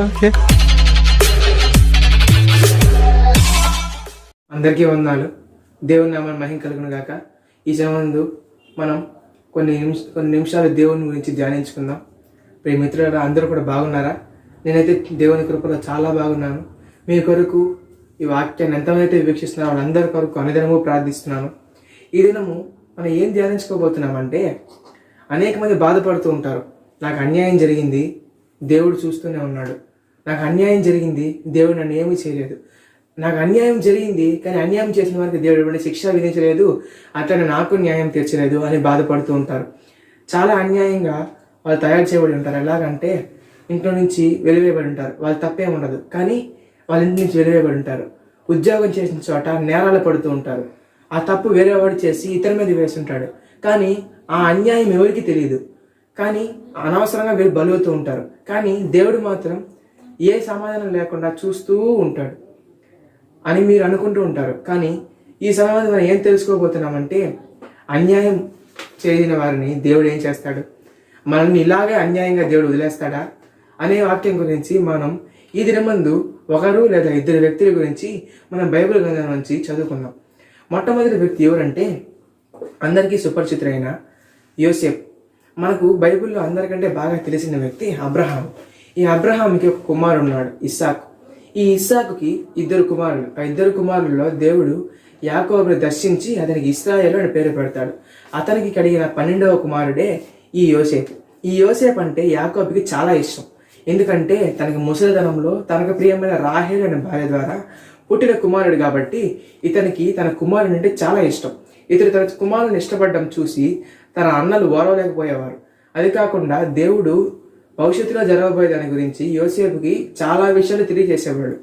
Okay. అందరికీ వందాలు దేవుని నామని మహిం కలుగును గాక. ఈ సమయంలో మనం కొన్ని నిమిష కొన్ని నిమిషాలు దేవుని గురించి ధ్యానించుకుందాం. ప్రియ మిత్రులారా అందరూ కూడా బాగున్నారా? నేనైతే దేవుని కృపలో చాలా బాగున్నాను. మీ కొరకు ఈ వాక్యాన్ని ఎంతమంది అయితే వీక్షిస్తున్నారో వాళ్ళందరి కొరకు అనుదినము ప్రార్థిస్తున్నాను. ఈ దినము మనం ఏం ధ్యానించుకోబోతున్నామంటే అనేక మంది బాధపడుతూ ఉంటారు. నాకు అన్యాయం జరిగింది. దేవుడు చూస్తూనే ఉన్నాడు. నాకు అన్యాయం జరిగింది దేవుడు నన్ను ఏమీ చేయలేదు. నాకు అన్యాయం జరిగింది కానీ అన్యాయం చేసిన వారికి దేవుడు ఎటువంటి శిక్ష విధించలేదు అట్లనే నాకు న్యాయం తీర్చలేదు అని బాధపడుతూ ఉంటారు. చాలా అన్యాయంగా వాళ్ళు తయారు చేయబడి ఉంటారు. ఎలాగంటే ఇంట్లో నుంచి వెలివేయబడి ఉంటారు. వాళ్ళు తప్పేం ఉండదు. కానీ వాళ్ళ ఇంటి నుంచి వెలివేయబడి ఉంటారు. ఉద్యోగం చేసిన చోట నేరాలు పడుతూ ఉంటారు. ఆ తప్పు వేరేవాడు చేసి ఇతని మీద వేస్తుంటాడు కానీ ఆ అన్యాయం ఎవరికి తెలియదు. కానీ అనవసరంగా వీళ్ళు బలుగుతూ ఉంటారు. కానీ దేవుడు మాత్రం ఏ సమాధానం లేకుండా చూస్తూ ఉంటాడు అని మీరు అనుకుంటూ ఉంటారు. కానీ ఈ సమయంలో మనం ఏం తెలుసుకోబోతున్నామంటే అన్యాయం చేసిన వారిని దేవుడు ఏం చేస్తాడు? మనల్ని ఇలాగే అన్యాయంగా దేవుడు వదిలేస్తాడా? అనే వాక్యం గురించి మనం ఈ దినమందు ఒకరు లేదా ఇద్దరు వ్యక్తుల గురించి మనం బైబిల్ గ్రంథం నుంచి చదువుకుందాం మొట్టమొదటి వ్యక్తి ఎవరంటే అందరికీ సుపరిచితులైన యోసేఫ్ మనకు బైబిల్లో అందరికంటే బాగా తెలిసిన వ్యక్తి అబ్రహాం ఈ అబ్రహాంకి ఒక కుమారుడు ఉన్నాడు ఇస్సాకు. ఈ ఇస్సాకుకి ఇద్దరు కుమారులు. ఆ ఇద్దరు కుమారుల్లో దేవుడు యాకోబుని దర్శించి అతనికి ఇస్రాయేల్ అని పేరు పెడతాడు. అతనికి కలిగిన పన్నెండవ కుమారుడే ఈ యోసేపు. ఈ యోసేపు అంటే యాకోబుకి చాలా ఇష్టం. ఎందుకంటే తనకి ముసలిధనంలో తనకు ప్రియమైన రాహేల్ అనే భార్య ద్వారా పుట్టిన కుమారుడు కాబట్టి ఇతనికి తన కుమారుడు అంటే చాలా ఇష్టం. ఇతడు తన కుమారుని ఇష్టపడడం చూసి తన అన్నలు ఓరవలేకపోయేవారు అది కాకుండా దేవుడు భవిష్యత్తులో జరగబోయే దాని గురించి యోసేపుకి చాలా విషయాలు తెలియజేసేవాడు.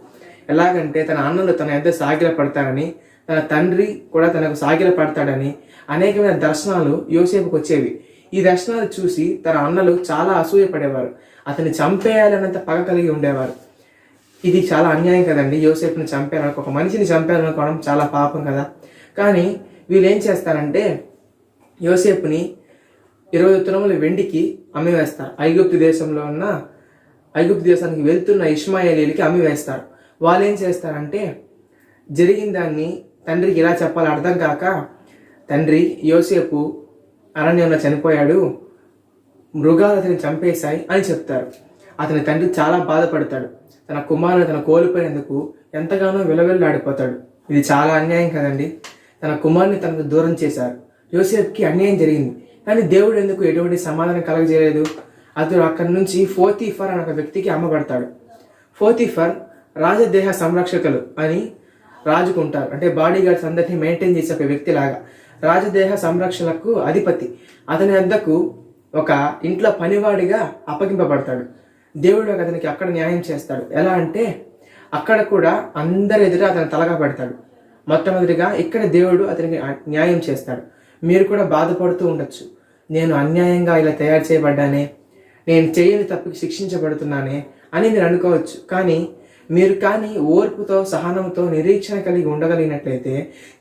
ఎలాగంటే తన అన్నలు తన ఎంత సాగిల పడతారని తన తండ్రి కూడా తనకు సాగిల పడతాడని అనేకమైన దర్శనాలు యోసేపుకి వచ్చేవి. ఈ దర్శనాలు చూసి తన అన్నలు చాలా అసూయపడేవారు. అతన్ని చంపేయాలన్నంత పగ కలిగి ఉండేవారు. ఇది చాలా అన్యాయం కదండి. యోసేపుని చంపారనుకో ఒక మనిషిని చంపారనుకోవడం చాలా పాపం కదా. కానీ వీళ్ళు ఏం చేస్తారంటే యోసేపుని ఇరవై తులముల వెండికి అమ్మివేస్తారు ఐగుప్తు దేశంలో ఉన్న ఐగుప్తు దేశానికి వెళ్తున్న ఇష్మాయేలీలకి అమ్మివేస్తారు వాళ్ళు ఏం చేస్తారంటే జరిగిన దాన్ని తండ్రికి ఇలా చెప్పాలో అర్థం కాక తండ్రి యోసేపు అరణ్యంలో చనిపోయాడు మృగాలు అతని చంపేశాయి అని చెప్తారు. అతని తండ్రి చాలా బాధపడతాడు. తన కుమారుని తన కోల్పోయినందుకు ఎంతగానో విలవిల్లాడిపోతాడు. ఇది చాలా అన్యాయం కదండి. తన కుమారుని తనకు దూరం చేశారు. యోసేఫ్కి అన్యాయం జరిగింది. కానీ దేవుడు ఎందుకు ఎటువంటి సమాధానం కలగజేయలేదు? అతడు అక్కడి నుంచి ఫోతిఫర్ అనే ఒక వ్యక్తికి అమ్మబడతాడు. ఫోర్తీఫర్ రాజదేహ సంరక్షకులు అని రాజుకుంటారు. అంటే బాడీ గార్డ్స్ అందరినీ మెయింటైన్ చేసే ఒక వ్యక్తి లాగా రాజదేహ సంరక్షణకు అధిపతి. అతని వద్దకు ఒక ఇంట్లో పనివాడిగా అప్పగింపబడతాడు. దేవుడు అతనికి అక్కడ న్యాయం చేస్తాడు. ఎలా అంటే అక్కడ కూడా అందరి ఎదుట అతను తలగా పెడతాడు. మొట్టమొదటిగా ఇక్కడ దేవుడు అతనికి న్యాయం చేస్తాడు. మీరు కూడా బాధపడుతూ ఉండొచ్చు. నేను అన్యాయంగా ఇలా తయారు చేయబడ్డానే నేను చేయని తప్పుకి శిక్షించబడుతున్నానే అని మీరు అనుకోవచ్చు. కానీ మీరు కానీ ఓర్పుతో సహనంతో నిరీక్షణ కలిగి ఉండగలిగినట్లయితే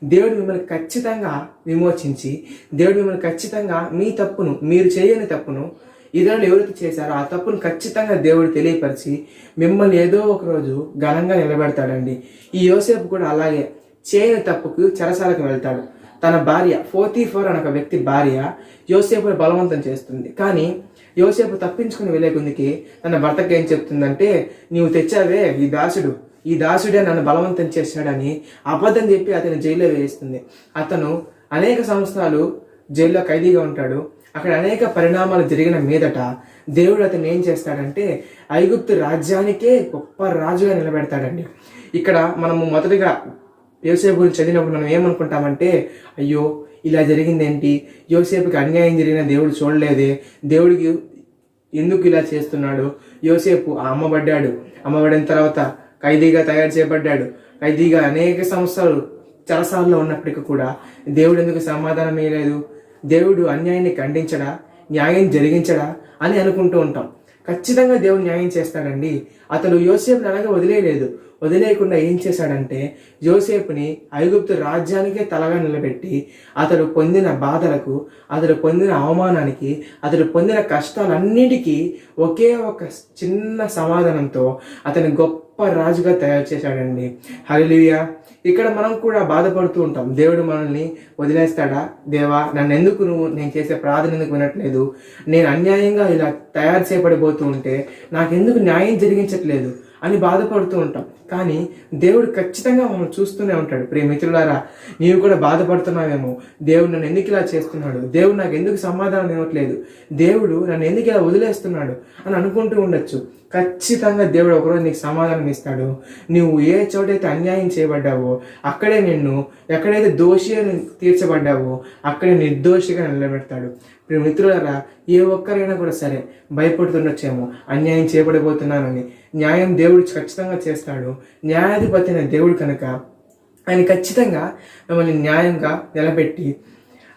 దేవుడు మిమ్మల్ని ఖచ్చితంగా విమోచించి దేవుడు మిమ్మల్ని ఖచ్చితంగా మీ తప్పును మీరు చేయని తప్పును ఇతరులు ఎవరైతే చేశారో ఆ తప్పును ఖచ్చితంగా దేవుడు తెలియపరిచి మిమ్మల్ని ఏదో ఒక రోజు ఘనంగా నిలబెడతాడండి. ఈ యోసేపు కూడా అలాగే చేయని తప్పుకు చెరసాలకు వెళ్తాడు. తన భార్య ఫోర్టీ ఫోర్ అనే ఒక వ్యక్తి భార్య యోసేపుని బలవంతం చేస్తుంది. కానీ యోసేపు తప్పించుకుని వెళ్ళే తన భర్తకి ఏం చెప్తుందంటే నీవు తెచ్చావే ఈ దాసుడు. ఈ దాసుడే నన్ను బలవంతం చేశాడని అబద్ధం చెప్పి అతను జైల్లో వేయిస్తుంది. అతను అనేక సంవత్సరాలు జైల్లో ఖైదీగా ఉంటాడు. అక్కడ అనేక పరిణామాలు జరిగిన మీదట దేవుడు అతను ఏం చేస్తాడంటే ఐగుప్తు రాజ్యానికే గొప్ప రాజుగా నిలబెడతాడండి. ఇక్కడ మనము మొదటిగా యోసేపు గురించి చదివినప్పుడు మనం ఏమనుకుంటామంటే అయ్యో ఇలా జరిగిందేంటి? యోసేపుకి అన్యాయం జరిగిన దేవుడు చూడలేదే. దేవుడికి ఎందుకు ఇలా చేస్తున్నాడు? యోసేపు అమ్మబడ్డాడు అమ్మబడిన తర్వాత ఖైదీగా తయారు చేయబడ్డాడు. ఖైదీగా అనేక సంవత్సరాలు చలసాల్లో ఉన్నప్పటికీ కూడా దేవుడు ఎందుకు సమాధానం ఇవ్వలేదు దేవుడు అన్యాయాన్ని ఖండించడా? న్యాయం జరిగించడా? అని అనుకుంటూ ఉంటాం. ఖచ్చితంగా దేవుడు న్యాయం చేస్తాడండి. అతను యోసేపుని అలాగే వదిలేయలేదు. వదిలేయకుండా ఏం చేశాడంటే యోసేపుని ఐగుప్తు రాజ్యానికే తలగా నిలబెట్టి అతడు పొందిన బాధలకు అతడు పొందిన అవమానానికి అతడు పొందిన కష్టాలన్నిటికీ ఒకే ఒక చిన్న సమాధానంతో అతని గొప్ప రాజుగా తయారు చేశాడండి. హలియా ఇక్కడ మనం కూడా బాధపడుతూ ఉంటాం. దేవుడు మనల్ని వదిలేస్తాడా? దేవా నన్ను ఎందుకు నువ్వు నేను చేసే ప్రార్థన ఎందుకు వినట్లేదు? నేను అన్యాయంగా ఇలా తయారు చేయబడిపోతూ ఉంటే నాకెందుకు న్యాయం జరిగించట్లేదు అని బాధపడుతూ ఉంటాం. కానీ దేవుడు ఖచ్చితంగా మనం చూస్తూనే ఉంటాడు. ప్రేమితులారా నీవు కూడా బాధపడుతున్నావేమో. దేవుడు నన్ను ఎందుకు ఇలా చేస్తున్నాడు? దేవుడు నాకు ఎందుకు సమాధానం ఇవ్వట్లేదు? దేవుడు నన్ను ఎందుకు ఇలా వదిలేస్తున్నాడు? అని అనుకుంటూ ఉండొచ్చు. ఖచ్చితంగా దేవుడు ఒకరోజు నీకు సమాధానం ఇస్తాడు. నువ్వు ఏ చోటైతే అన్యాయం చేయబడ్డావో అక్కడే నిన్ను ఎక్కడైతే దోషి అని తీర్చబడ్డావో అక్కడే నిర్దోషిగా నిలబెడతాడు. ఇప్పుడు మిత్రులరా ఏ ఒక్కరైనా కూడా సరే భయపడుతుండొచ్చేమో. అన్యాయం చేయబడిపోతున్నానని న్యాయం దేవుడు ఖచ్చితంగా చేస్తాడు. న్యాయాధిపతి అయిన దేవుడు కనుక ఆయన ఖచ్చితంగా మిమ్మల్ని న్యాయంగా నిలబెట్టి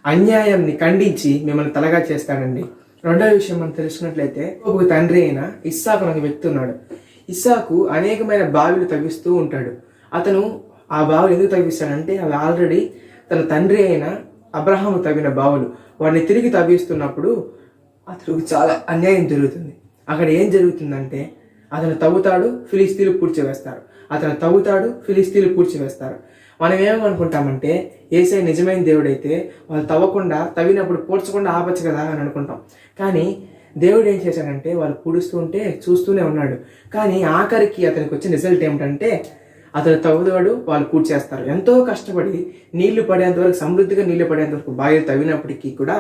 అన్యాయాన్ని ఖండించి మిమ్మల్ని తలగా చేస్తాడండి. రెండో విషయం మనం తెలుసుకున్నట్లయితే ఒక తండ్రి అయిన ఇస్సాకు అనే వ్యక్తి ఉన్నాడు. ఇస్సాకు అనేకమైన బావిలు తవ్విస్తూ ఉంటాడు. అతను ఆ బావులు ఎందుకు తవ్విస్తాడంటే అవి ఆల్రెడీ తన తండ్రి అయిన అబ్రహాము తవ్విన బావులు. వాడిని తిరిగి తవ్విస్తున్నప్పుడు అతనికి చాలా అన్యాయం జరుగుతుంది. అక్కడ ఏం జరుగుతుందంటే అతను తవ్వుతాడు ఫిలిస్తీన్లు పూడ్చివేస్తారు. అతను తవ్వుతాడు ఫిలిస్తీన్లు పూడ్చివేస్తారు. మనం ఏమనుకుంటామంటే ఏసై నిజమైన దేవుడైతే వాళ్ళు తవ్వకుండా తవ్వినప్పుడు పోడ్చకుండా ఆపచ్చు కదా అని అనుకుంటాం. కానీ దేవుడు ఏం చేశాడంటే వాళ్ళు పూడుస్తూ ఉంటే చూస్తూనే ఉన్నాడు. కానీ ఆఖరికి అతనికి వచ్చిన రిజల్ట్ ఏమిటంటే అతను తవ్వుతాడు వాళ్ళు పూడ్చేస్తారు. ఎంతో కష్టపడి నీళ్ళు పడేంత వరకు సమృద్ధిగా నీళ్ళు పడేంత వరకు బావి తవ్వినప్పటికీ కూడా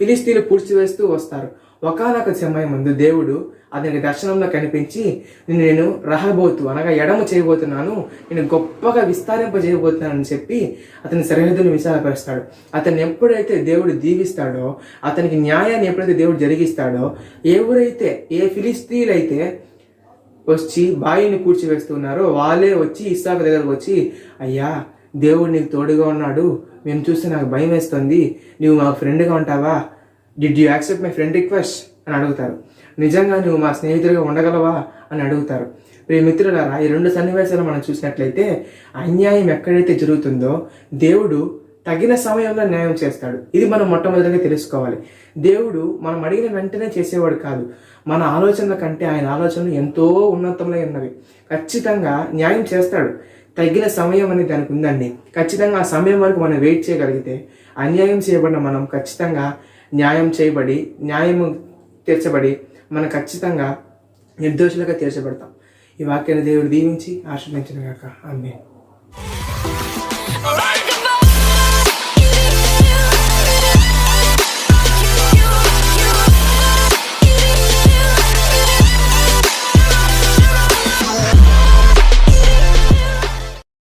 ఫిలిస్తీన్లు పూడ్చివేస్తూ వస్తారు. ఒకనొక సమయం ముందు దేవుడు అతనికి దర్శనంలో కనిపించి నేను రహబోతు అనగా ఎడమ చేయబోతున్నాను నేను గొప్పగా విస్తారింప చేయబోతున్నానని చెప్పి అతని సరిహద్దును విశాలపరుస్తాడు. అతన్ని ఎప్పుడైతే దేవుడు దీవిస్తాడో అతనికి న్యాయాన్ని ఎప్పుడైతే దేవుడు జరిగిస్తాడో ఎవరైతే ఏ ఫిలిస్తీన్లైతే వచ్చి బాయిని పూడ్చివేస్తున్నారో వాళ్ళే వచ్చి ఇస్సాకు దగ్గరకు వచ్చి అయ్యా దేవుడు నీకు తోడుగా ఉన్నాడు. మేము చూస్తే నాకు భయం వేస్తుంది నువ్వు మా ఫ్రెండ్గా ఉంటావా? Did you accept my friend request అని అడుగుతారు. నిజంగా నువ్వు మా స్నేహితుడిగా ఉండగలవా? అని అడుగుతారు. ప్రియ మిత్రులారా ఈ రెండు సన్నివేశాలు మనం చూసినట్లయితే అన్యాయం ఎక్కడైతే జరుగుతుందో దేవుడు తగిన సమయంలో న్యాయం చేస్తాడు. ఇది మనం మొట్టమొదటిగా తెలుసుకోవాలి. దేవుడు మనం అడిగిన వెంటనే చేసేవాడు కాదు. మన ఆలోచనల కంటే ఆయన ఆలోచనలు ఎంతో ఉన్నతంలో ఉన్నవి. ఖచ్చితంగా న్యాయం చేస్తాడు. తగిన సమయం అనేది దానికి ఉందండి. ఖచ్చితంగా ఆ సమయం వరకు మనం వెయిట్ చేయగలిగితే అన్యాయం చేయబడిన మనం ఖచ్చితంగా న్యాయం చేయబడి న్యాయము తీర్చబడి మనం ఖచ్చితంగా నిర్దోషులుగా తీర్చబడతాం. ఈ వాక్యాన్ని దేవుడు దీవించి ఆశ్రయించిన గాక. ఆమె